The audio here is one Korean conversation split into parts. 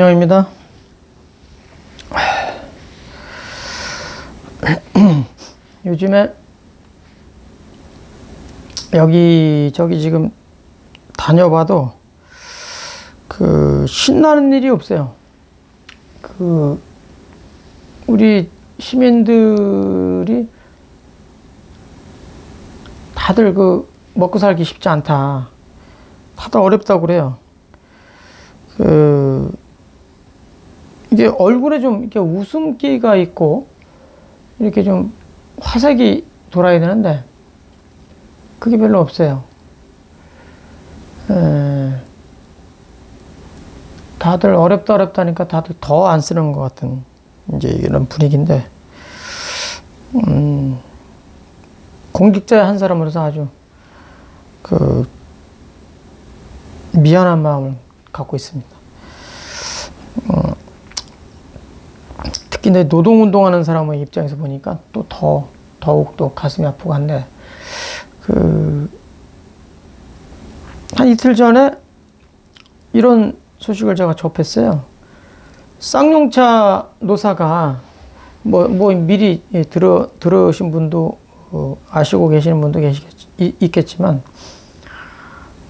영입니다. 요즘에 여기 저기 지금 다녀봐도 그 신나는 일이 없어요. 그 우리 시민들이 다들 그 먹고 살기 쉽지 않다. 다들 어렵다고 그래요. 그 이게 얼굴에 좀 이렇게 웃음기가 있고 이렇게 좀 화색이 돌아야 되는데 그게 별로 없어요. 에, 다들 어렵다 어렵다니까 다들 더 안 쓰는 것 같은 이제 이런 분위기인데 음, 공직자 한 사람으로서 아주 그 미안한 마음을 갖고 있습니다. 어, 특히 내 노동 운동하는 사람의 입장에서 보니까 또 더 더욱 또 가슴이 아프고 한데 그 한 이틀 전에 이런 소식을 제가 접했어요. 쌍용차 노사가 뭐, 뭐 미리 예, 들어, 들으신 분도 어, 아시고 계시는 분도 계시겠, 이- 있겠지만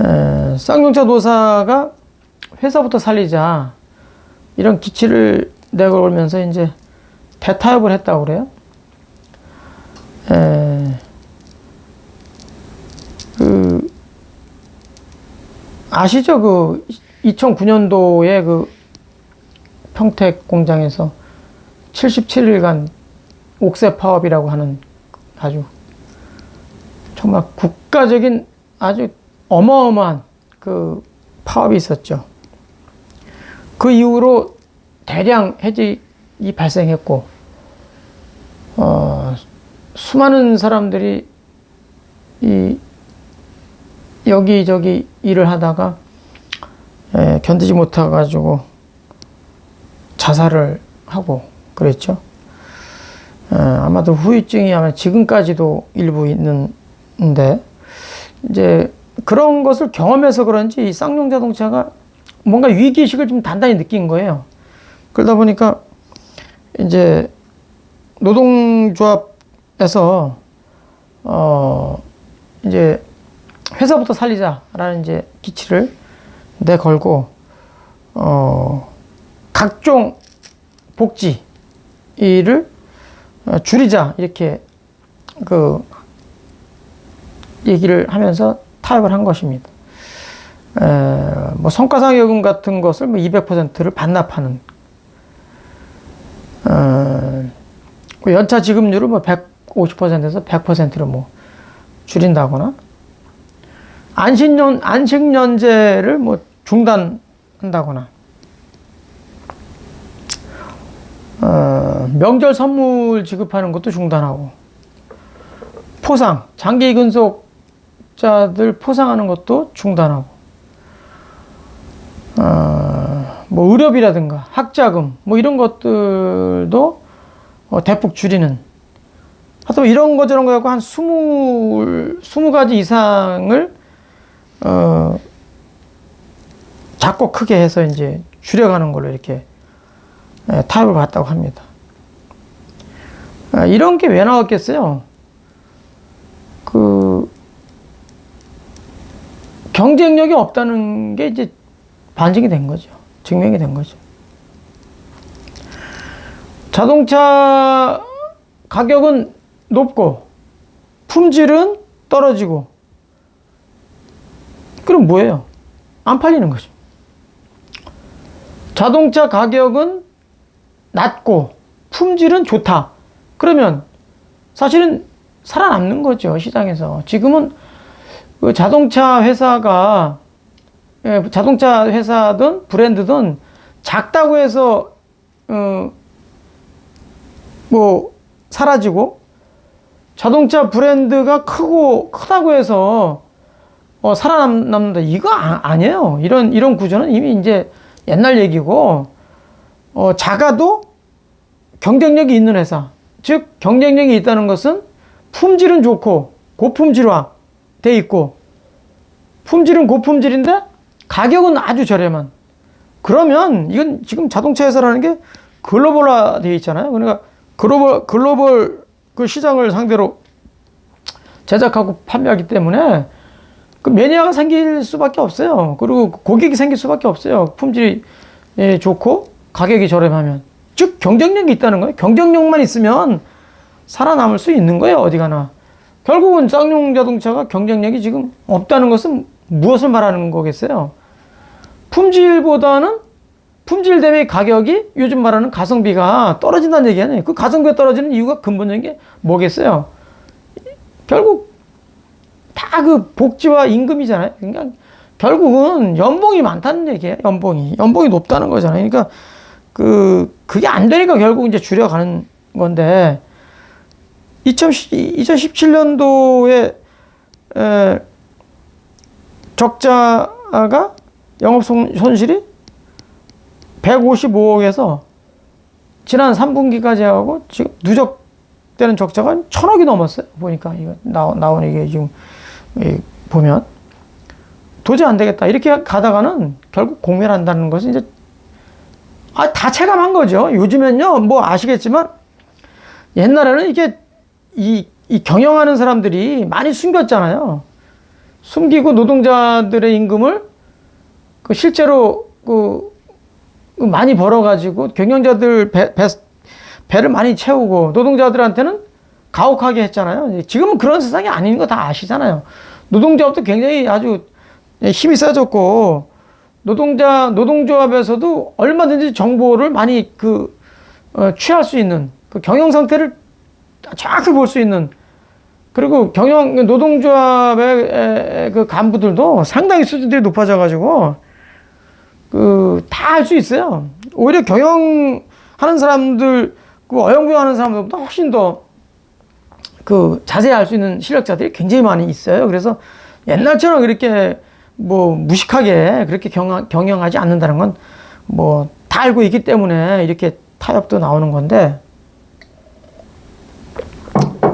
에, 쌍용차 노사가 회사부터 살리자 이런 기치를 내걸면서 이제 대타협을 했다고 그래요. 에, 그 아시죠? 그 2009년도에 그 평택 공장에서 77일간 옥새 파업이라고 하는 아주 정말 국가적인 아주 어마어마한 그 파업이 있었죠. 그 이후로 대량 해직이 발생했고, 어, 수많은 사람들이 이 여기저기 일을 하다가 에, 견디지 못해가지고 자살을 하고 그랬죠. 에, 아마도 후유증이 아마 지금까지도 일부 있는데 이제 그런 것을 경험해서 그런지 이 쌍용 자동차가 뭔가 위기의식을 좀 단단히 느낀 거예요. 그러다 보니까 이제 노동조합에서 어 이제 회사부터 살리자라는 이제 기치를 내걸고 어 각종 복지를 어, 줄이자 이렇게 그 얘기를 하면서 타협을 한 것입니다. 에, 뭐 성과상 여금 같은 것을 뭐 200%를 반납하는 연차 지급률을 뭐 150%에서 100%로 뭐 줄인다거나 안식년 안식년제를 뭐 중단한다거나 어, 명절 선물 지급하는 것도 중단하고 포상 장기 근속자들 포상하는 것도 중단하고 어, 뭐 의료비라든가 학자금 뭐 이런 것들도 어, 대폭 줄이는 하여튼 이런 거 저런 거 갖고 한 스무 스무 가지 이상을 어 작고 크게 해서 이제 줄여가는 걸로 이렇게 예, 타협을 봤다고 합니다. 아, 이런 게 왜 나왔겠어요? 그 경쟁력이 없다는 게 이제 반증이 된 거죠. 증명이 된 거죠. 자동차 가격은 높고 품질은 떨어지고 그럼 뭐예요? 안 팔리는 거죠. 자동차 가격은 낮고 품질은 좋다. 그러면 사실은 살아남는 거죠 시장에서. 지금은 그 자동차 회사가 예, 자동차 회사든 브랜드든 작다고 해서 어, 뭐 사라지고 자동차 브랜드가 크고 크다고 해서 어, 살아남는다. 이거 아, 니에요. 이런 이런 구조는 이미 이제 옛날 얘기고 어, 작아도 경쟁력이 있는 회사. 즉 경쟁력이 있다는 것은 품질은 좋고 고품질화 돼 있고 품질은 고품질인데 가격은 아주 저렴한. 그러면 이건 지금 자동차 회사라는 게 글로벌화 되어 있잖아요. 그러니까 글로벌 글로벌 그 시장을 상대로 제작하고 판매하기 때문에 그 매니아가 생길 수밖에 없어요. 그리고 고객이 생길 수밖에 없어요. 품질이 예, 좋고 가격이 저렴하면 즉 경쟁력이 있다는 거예요. 경쟁력만 있으면 살아남을 수 있는 거예요. 어디 가나. 결국은 쌍용 자동차가 경쟁력이 지금 없다는 것은 무엇을 말하는 거겠어요? 품질보다는 품질 대비 가격이 요즘 말하는 가성비가 떨어진다는 얘기 아니에요. 그 가성비가 떨어지는 이유가 근본적인 게 뭐겠어요? 결국 다 그 복지와 임금이잖아요. 그러니까 결국은 연봉이 많다는 얘기예요. 연봉이. 연봉이 높다는 거잖아요. 그러니까 그, 그게 안 되니까 결국 이제 줄여가는 건데 2017년도에 에, 적자가 영업 손- 손실이 155억에서 지난 3분기까지 하고 지금 누적되는 적자가 천억이 넘었어요. 보니까 이거 나오, 나오는 이게 지금 이 보면 도저히 안 되겠다. 이렇게 가다가는 결국 공멸한다는 것은 이제 아, 다 체감한 거죠. 요즘엔요, 뭐 아시겠지만 옛날에는 이게 이, 이 경영하는 사람들이 많이 숨겼잖아요. 숨기고 노동자들의 임금을 그 실제로 그 많이 벌어가지고 경영자들 배, 배, 배를 많이 채우고 노동자들한테는 가혹하게 했잖아요. 지금은 그런 세상이 아닌 거 다 아시잖아요. 노동조합도 굉장히 아주 힘이 세졌고 노동자 노동조합에서도 얼마든지 정보를 많이 그 어, 취할 수 있는 그 경영 상태를 정확히 볼 수 있는 그리고 경영 노동조합의 에, 그 간부들도 상당히 수준들이 높아져 가지고 그 다 할 수 있어요. 오히려 경영하는 사람들 그 어영부영하는 사람들보다 훨씬 더 그 자세히 알 수 있는 실력자들이 굉장히 많이 있어요. 그래서 옛날처럼 이렇게 뭐 무식하게 그렇게 경영, 경영하지 않는다는 건 뭐 다 알고 있기 때문에 이렇게 타협도 나오는 건데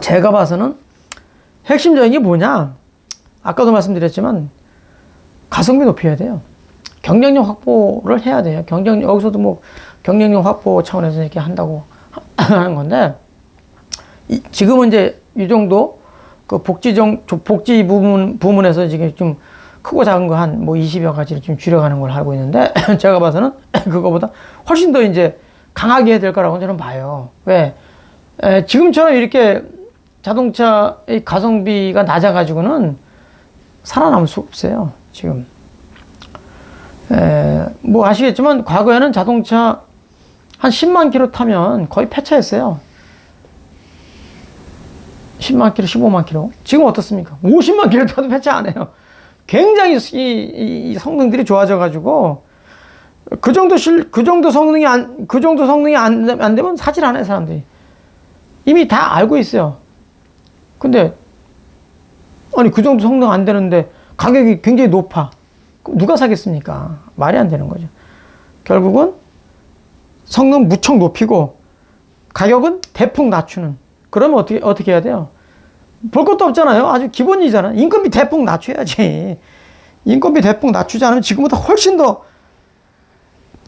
제가 봐서는 핵심적인 게 뭐냐? 아까도 말씀드렸지만 가성비 높여야 돼요. 경쟁력 확보를 해야 돼요. 경쟁력 여기서도 뭐 경쟁력 확보 차원에서 이렇게 한다고 하는 건데 이, 지금은 이제 이 정도 그 복지정 복지 부문 부문에서 지금 좀 크고 작은 거 한 뭐 20여 가지를 좀 줄여가는 걸 알고 있는데 제가 봐서는 그거보다 훨씬 더 이제 강하게 해야 될 거라고 저는 봐요. 왜? 에, 지금처럼 이렇게 자동차의 가성비가 낮아가지고는 살아남을 수 없어요. 지금. 에, 뭐 아시겠지만 과거에는 자동차 한 10만 킬로 타면 거의 폐차했어요. 10만 킬로, 15만 킬로. 지금 어떻습니까? 50만 킬로 타도 폐차 안 해요. 굉장히 이, 이, 이 성능들이 좋아져가지고 그 정도 실, 그 정도 성능이 안, 그 정도 성능이 안, 안 되면 사질 않아요, 사람들이. 이미 다 알고 있어요. 근데, 아니, 그 정도 성능 안 되는데 가격이 굉장히 높아. 누가 사겠습니까? 말이 안 되는 거죠. 결국은 성능 무척 높이고 가격은 대폭 낮추는. 그러면 어떻게, 어떻게 해야 돼요? 볼 것도 없잖아요. 아주 기본이잖아. 인건비 대폭 낮춰야지. 인건비 대폭 낮추지 않으면 지금보다 훨씬 더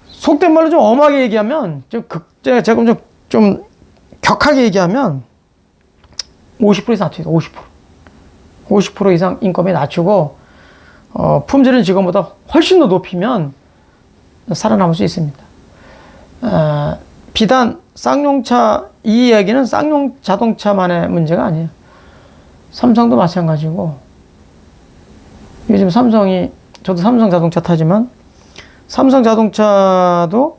속된 말로 좀 엄하게 얘기하면 좀 극, 제가 좀, 좀, 좀 격하게 얘기하면 50% 이상 낮춰야 돼. 50%. 50% 이상 인건비 낮추고 어, 품질은 지금보다 훨씬 더 높이면 살아남을 수 있습니다. 어, 비단 쌍용차 이 이야기는 쌍용 자동차만의 문제가 아니에요. 삼성도 마찬가지고 요즘 삼성이 저도 삼성 자동차 타지만 삼성 자동차도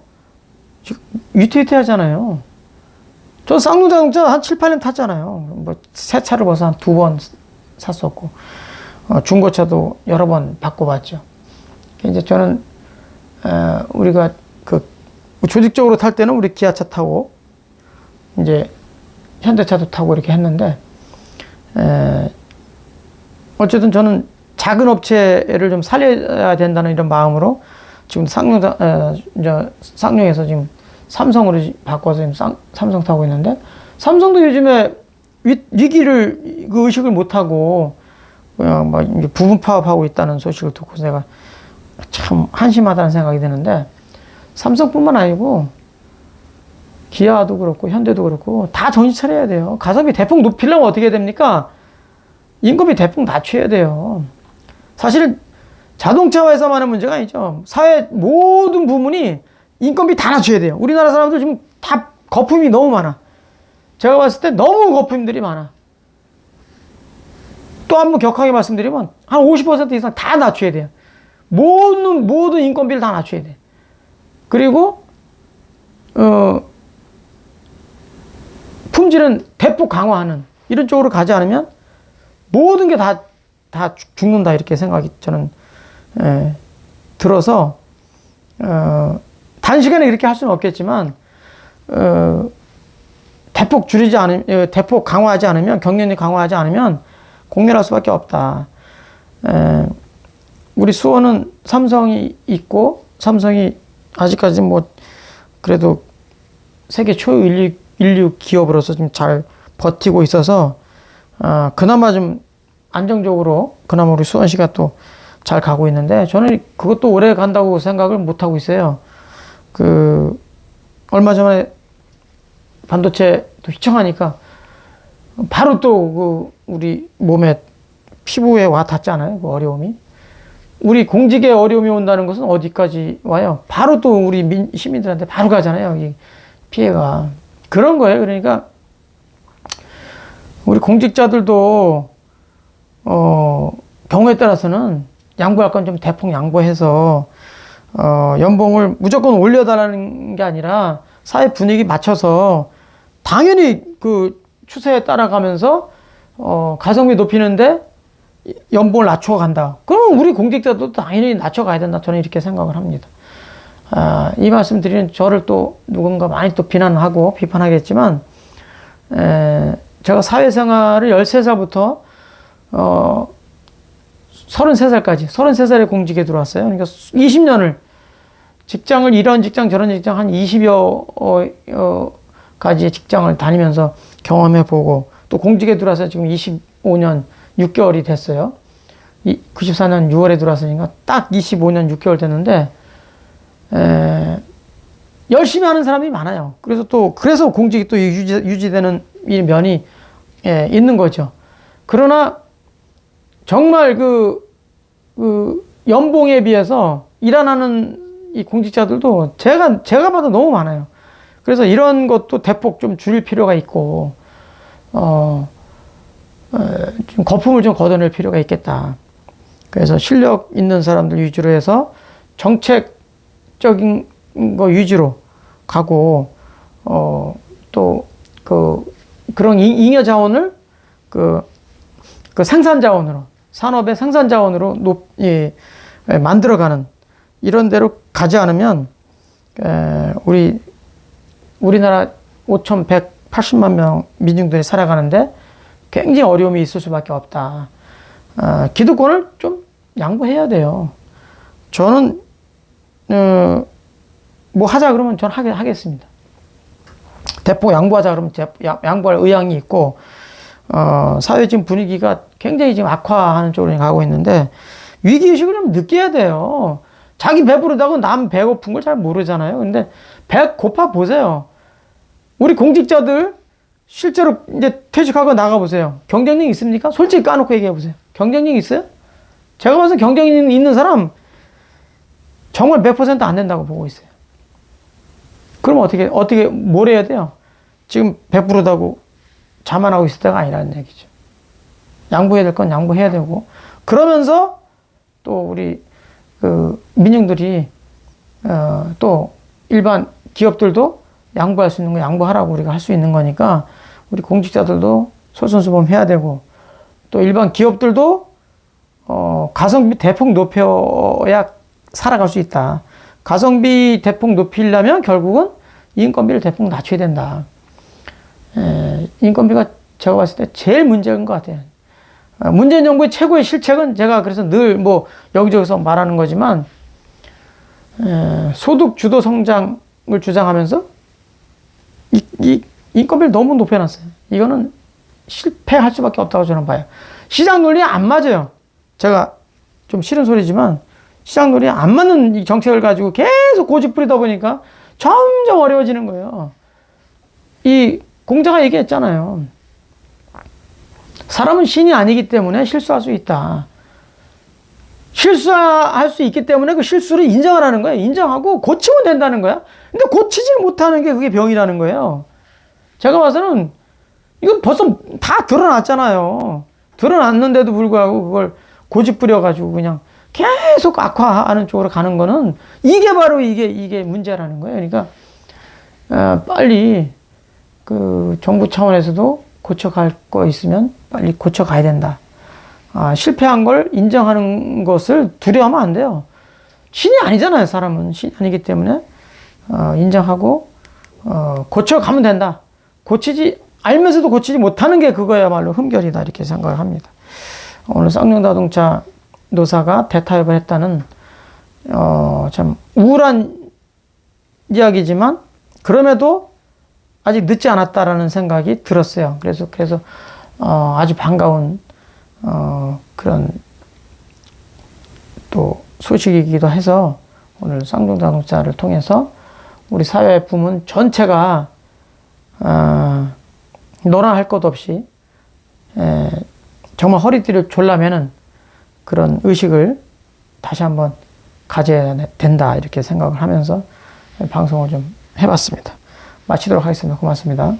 위태위태하잖아요. 저 쌍용 자동차 한 7, 8년 탔잖아요. 뭐 새 차를 벌써 한 두 번 샀었고 어, 중고차도 여러 번 바꿔봤죠. 이제 저는 어, 우리가 그 조직적으로 탈 때는 우리 기아차 타고 이제 현대차도 타고 이렇게 했는데 에, 어쨌든 저는 작은 업체를 좀 살려야 된다는 이런 마음으로 지금 쌍용, 에, 이제 쌍용에서 지금 삼성으로 바꿔서 지금 쌍, 삼성 타고 있는데 삼성도 요즘에 위, 위기를 그 의식을 못하고 그냥 막 부분 파업하고 있다는 소식을 듣고 내가 참 한심하다는 생각이 드는데 삼성뿐만 아니고 기아도 그렇고 현대도 그렇고 다 정신 차려야 돼요. 가성비 대폭 높이려면 어떻게 됩니까? 인건비 대폭 낮춰야 돼요. 사실 자동차회사만의 문제가 아니죠. 사회 모든 부문이 인건비 다 낮춰야 돼요. 우리나라 사람들 지금 다 거품이 너무 많아. 제가 봤을 때 너무 거품들이 많아. 또 한 번 격하게 말씀드리면 한 50% 이상 다 낮춰야 돼요. 모든 모든 인건비를 다 낮춰야 돼. 그리고 어 품질은 대폭 강화하는 이런 쪽으로 가지 않으면 모든 게 다 다 죽는다 이렇게 생각이 저는 에, 들어서 어, 단시간에 이렇게 할 수는 없겠지만 어, 대폭 줄이지 않으면 어, 대폭 강화하지 않으면 경련이 강화하지 않으면 공멸할 수밖에 없다. 에, 우리 수원은 삼성이 있고 삼성이 아직까지 뭐 그래도 세계 초인류 인류 기업으로서 좀 잘 버티고 있어서 어, 그나마 좀 안정적으로 그나마 우리 수원시가 또 잘 가고 있는데 저는 그것도 오래 간다고 생각을 못 하고 있어요. 그 얼마 전에 반도체 또 휘청하니까 바로 또그 우리 몸에 피부에 와 닿잖아요. 그 어려움이. 우리 공직에 어려움이 온다는 것은 어디까지 와요? 바로 또 우리 민, 시민들한테 바로 가잖아요. 이 피해가. 그런 거예요. 그러니까 우리 공직자들도 어 경우에 따라서는 양보할 건 좀 대폭 양보해서 어 연봉을 무조건 올려달라는 게 아니라 사회 분위기 맞춰서 당연히 그 추세에 따라가면서 어 가성비 높이는데 연봉을 낮춰 간다. 그러면 우리 공직자도 당연히 낮춰 가야 된다. 저는 이렇게 생각을 합니다. 아, 이 말씀 드리는 저를 또 누군가 많이 또 비난하고 비판하겠지만, 에, 제가 사회생활을 13살부터, 어, 33살까지, 33살에 공직에 들어왔어요. 그러니까 20년을 직장을 이런 직장 저런 직장 한 20여 어, 어, 가지의 직장을 다니면서 경험해 보고 또 공직에 들어와서 지금 25년 6개월이 됐어요. 이 94년 6월에 들어왔으니까 딱 25년 6개월 됐는데 에, 열심히 하는 사람이 많아요. 그래서 또 그래서 공직이 또 유지, 유지되는 이 면이 예, 있는 거죠. 그러나 정말 그, 그 연봉에 비해서 일하는 이 공직자들도 제가 제가 봐도 너무 많아요. 그래서 이런 것도 대폭 좀 줄일 필요가 있고 어, 어, 좀 거품을 좀 걷어낼 필요가 있겠다. 그래서 실력 있는 사람들 위주로 해서 정책적인 거 위주로 가고 어, 또그 그런 잉- 잉여 자원을 그, 그 생산 자원으로 산업의 생산 자원으로 높, 예, 예, 만들어가는 이런 데로 가지 않으면 에, 우리 우리나라 5,180만 명 민중들이 살아가는데 굉장히 어려움이 있을 수밖에 없다. 아, 기득권을 좀 양보해야 돼요. 저는 어, 뭐 하자 그러면 저는 하게 하겠습니다. 대폭 양보하자 그러면 양보할 의향이 있고 어, 사회 지금 분위기가 굉장히 지금 악화하는 쪽으로 가고 있는데 위기 의식을 좀 느껴야 돼요. 자기 배부르다고 남 배고픈 걸 잘 모르잖아요. 근데 배 고파 보세요. 우리 공직자들 실제로 이제 퇴직하고 나가 보세요. 경쟁력 있습니까? 솔직히 까놓고 얘기해 보세요. 경쟁력 있어요? 제가 봐서 경쟁력 있는 사람 정말 몇 퍼센트 안 된다고 보고 있어요. 그럼 어떻게 어떻게 뭘 해야 돼요? 지금 배부르다고 자만하고 있을 때가 아니라는 얘기죠. 양보해야 될 건 양보해야 되고 그러면서 또 우리 그 민영들이 어, 또 일반 기업들도 양보할 수 있는 거 양보하라고 우리가 할 수 있는 거니까 우리 공직자들도 솔선수범해야 되고 또 일반 기업들도 어, 가성비 대폭 높여야 살아갈 수 있다. 가성비 대폭 높이려면 결국은 인건비를 대폭 낮춰야 된다. 에, 인건비가 제가 봤을 때 제일 문제인 것 같아요. 아, 문재인 정부의 최고의 실책은 제가 그래서 늘 뭐 여기저기서 말하는 거지만 에, 소득 주도 성장을 주장하면서 이, 이 인건비를 너무 높여놨어요. 이거는 실패할 수밖에 없다고 저는 봐요. 시장 논리 안 맞아요. 제가 좀 싫은 소리지만 시장놀이 안 맞는 이 정책을 가지고 계속 고집 부리다 보니까 점점 어려워지는 거예요. 이 공자가 얘기했잖아요. 사람은 신이 아니기 때문에 실수할 수 있다. 실수할 수 있기 때문에 그 실수를 인정하라는 거예요. 인정하고 고치면 된다는 거야. 근데 고치지 못하는 게 그게 병이라는 거예요. 제가 봐서는 이건 벌써 다 드러났잖아요. 드러났는데도 불구하고 그걸 고집 부려가지고 그냥 계속 악화하는 쪽으로 가는 거는 이게 바로 이게 이게 문제라는 거예요. 그러니까 어, 빨리 그 정부 차원에서도 고쳐갈 거 있으면 빨리 고쳐가야 된다. 아, 실패한 걸 인정하는 것을 두려워하면 안 돼요. 신이 아니잖아요, 사람은. 신이 아니기 때문에, 어, 인정하고, 어, 고쳐가면 된다. 고치지, 알면서도 고치지 못하는 게 그거야말로 흠결이다. 이렇게 생각을 합니다. 오늘 쌍용자동차 노사가 대타협을 했다는, 어, 참 우울한 이야기지만, 그럼에도 아직 늦지 않았다라는 생각이 들었어요. 그래서, 그래서, 어, 아주 반가운 어, 그런 또 소식이기도 해서 오늘 쌍둥자동차를 통해서 우리 사회 부문 전체가 어, 너나 할 것 없이 에, 정말 허리띠를 졸라매는 그런 의식을 다시 한번 가져야 된다 이렇게 생각을 하면서 방송을 좀 해봤습니다. 마치도록 하겠습니다. 고맙습니다.